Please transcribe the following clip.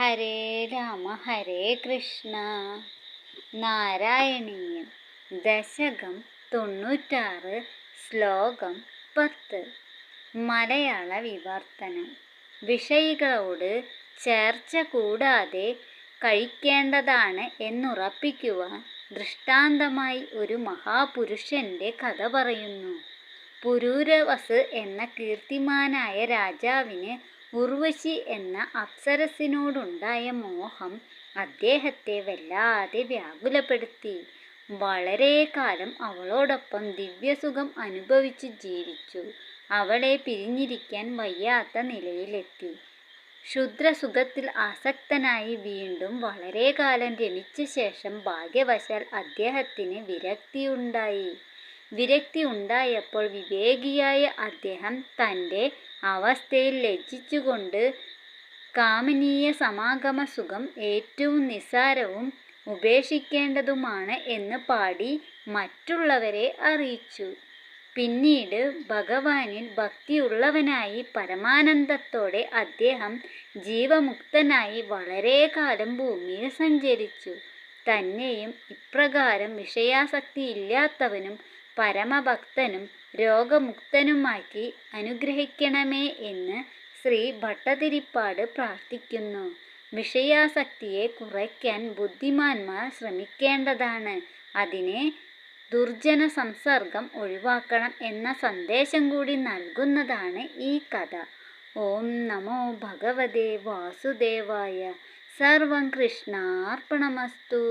ഹരേ രാമ ഹരേ കൃഷ്ണ. നാരായണീയം ദശകം തൊണ്ണൂറ്റാറ് ശ്ലോകം പത്ത്. മലയാള വിവർത്തനം. വിഷയികളോട് ചേർച്ച കൂടാതെ കഴിക്കേണ്ടതാണ് എന്നുറപ്പിക്കുവാൻ ദൃഷ്ടാന്തമായി ഒരു മഹാപുരുഷന്റെ കഥ പറയുന്നു. പുരൂരവസ് എന്ന കീർത്തിമാനായ രാജാവിന് ഉർവശി എന്ന അപ്സരസിനോടുണ്ടായ മോഹം അദ്ദേഹത്തെ വല്ലാതെ വ്യാകുലപ്പെടുത്തി. വളരെ കാലം അവളോടൊപ്പം ദിവ്യസുഖം അനുഭവിച്ചു ജീവിച്ചു. അവളെ പിരിഞ്ഞിരിക്കാൻ വയ്യാത്ത നിലയിലെത്തി. ക്ഷുദ്രസുഖത്തിൽ ആസക്തനായി വീണ്ടും വളരെ കാലം രമിച്ച ശേഷം ഭാഗ്യവശാൽ അദ്ദേഹത്തിന് വിരക്തിയുണ്ടായി. വിരക്തി ഉണ്ടായപ്പോൾ വിവേകിയായ അദ്ദേഹം തന്റെ അവസ്ഥയിൽ ലജ്ജിച്ചുകൊണ്ട് കാമനീയ സമാഗമ സുഖം ഏറ്റവും നിസ്സാരവും ഉപേക്ഷിക്കേണ്ടതുമാണ് എന്ന് പാടി മറ്റുള്ളവരെ അറിയിച്ചു. പിന്നീട് ഭഗവാനിൽ ഭക്തിയുള്ളവനായി പരമാനന്ദത്തോടെ അദ്ദേഹം ജീവമുക്തനായി വളരെ കാലം ഭൂമിയിൽ സഞ്ചരിച്ചു. തന്നെയും ഇപ്രകാരം വിഷയാസക്തി ഇല്ലാത്തവനും പരമഭക്തനും രോഗമുക്തനുമാക്കി അനുഗ്രഹിക്കണമേ എന്ന് ശ്രീ ഭട്ടതിരിപ്പാട് പ്രാർത്ഥിക്കുന്നു. വിഷയാസക്തിയെ കുറയ്ക്കാൻ ബുദ്ധിമാന്മാർ ശ്രമിക്കേണ്ടതാണ്. അതിനെ ദുർജന സംസർഗം ഒഴിവാക്കണം എന്ന സന്ദേശം കൂടി നൽകുന്നതാണ് ഈ കഥ. ഓം നമോ ഭഗവതേ വാസുദേവായ. സർവം കൃഷ്ണാർപ്പണമസ്തു.